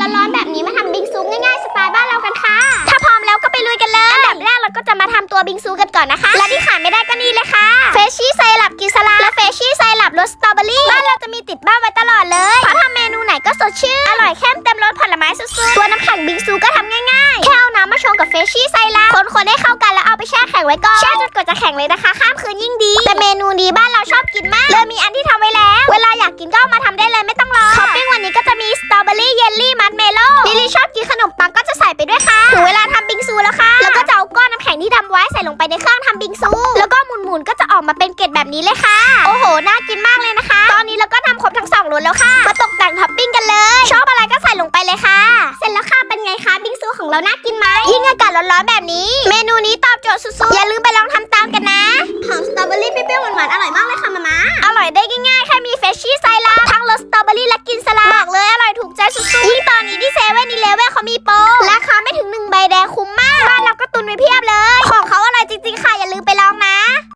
ร้อนๆแบบนี้มาทำบิงซูง่ายๆสไตล์บ้านเรากันค่ะ ถ้าพร้อมแล้วก็ไปลุยกันเลย อันดับแรกเราก็จะมาทำตัวบิงซูกันก่อนนะคะ และที่ขาดไม่ได้ก็นี่เลยค่ะ เฟชชี่ไซรัปกินสลาและเฟชชี่ไซรัปรสสตรอเบอรี่ บ้านเราจะมีติดบ้านไว้ตลอดเลย เพราะทำเมนูไหนก็สดชื่น อร่อยเข้มเต็มรสผลไม้สุดๆ ตัวน้ำแข็งบิงซูก็ทำง่ายๆ แค่เอาน้ำมาชงกับเฟชชี่ไซรัปคนๆให้เข้ากันแล้วเอาไปแช่แข็งไว้ก่อน แช่จนกว่าจะแข็งเลยนะคะ ข้ามคืนยิ่งดี แต่เมนูนี้บ้านเราชอบกินมาก เลยมีอันที่ทำไว้แล้ว เวลาอยากกินก็เอามาทำได้เลยไม่ต้องรอท็อปปิ้งวันนี้ก็จะมีสตรอเบอรี่ ใส่ลงไปในเครื่องทำบิงซู แล้วก็หมุนๆก็จะออกมาเป็นเกล็ดแบบนี้เลยค่ะ โอ้โห น่ากินมากเลยนะคะ ตอนนี้เราก็ทำครบทั้งสองรสแล้วค่ะ มาตกแต่งท็อปปิ้งกันเลย ชอบอะไรก็ใส่ลงไปเลยค่ะ เสร็จแล้วค่ะ เป็นไงคะบิงซูของเราน่ากินไหมยิ่งอากาศร้อนๆแบบนี้ เมนูนี้ตอบโจทย์สุดๆ อย่าลืมไปลองทำตามกันนะ หอมสตรอเบอรี่เปรี้ยวๆหวานๆ อร่อยมากเลยค่ะมาม่าอร่อยได้ง่ายๆ แค่มีเฟชชี่ไซรัปทั้งรสสตรอเบอรี่และกินสลัดบอกเลยอร่อยถูกใจสุดๆยิ่งตอนนี้ที่เซเว่นอีเลเว่นเขามีโปรราคาไม่ถึงหนึ่งใบแดงคุ้มมากบ้านเราก็ตุนไว้เพียบเลย